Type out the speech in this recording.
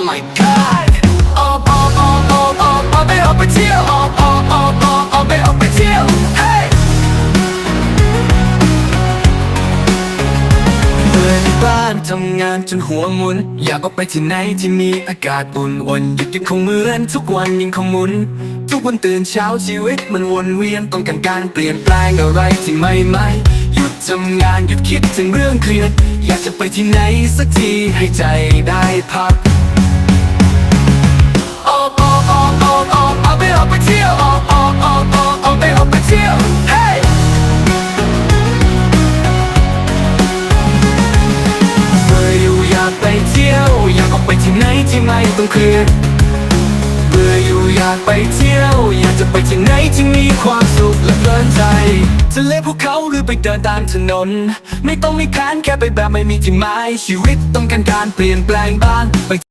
Oh my god ออกออกออกออกออกออกไปออกไปเที่ยวออกออกออกออกออกไปออกไปเที่ยว Hey เบื่อในบ้านทำงานจนหัวหมุน อยากออกไปที่ไหนที่มีอากาศอุ่นวนหยุดยังคงเหมือนทุกวันยังคงหมุน ทุกวันตื่นเช้าชีวิตมันวนเวียนต้องการการเปลี่ยนแปลงอะไรที่ไม่ไม่หยุดทำงานหยุดคิดถึงเรื่องเครียด อยากจะไปที่ไหนสักทีให้ใจได้พัก ไปที่ไหนที่ไม่ต้องเครียดเบื่ออยู่อยากไปเที่ยว อยากจะไปที่ไหนที่มีความสุขและเพลินใจทะเลภูเขาหรือไปเดินตามถนน ไม่ต้องมีแผนแค่ไปแบบไม่มีที่หมายชีวิตต้องการการเปลี่ยนแปลงบ้างไป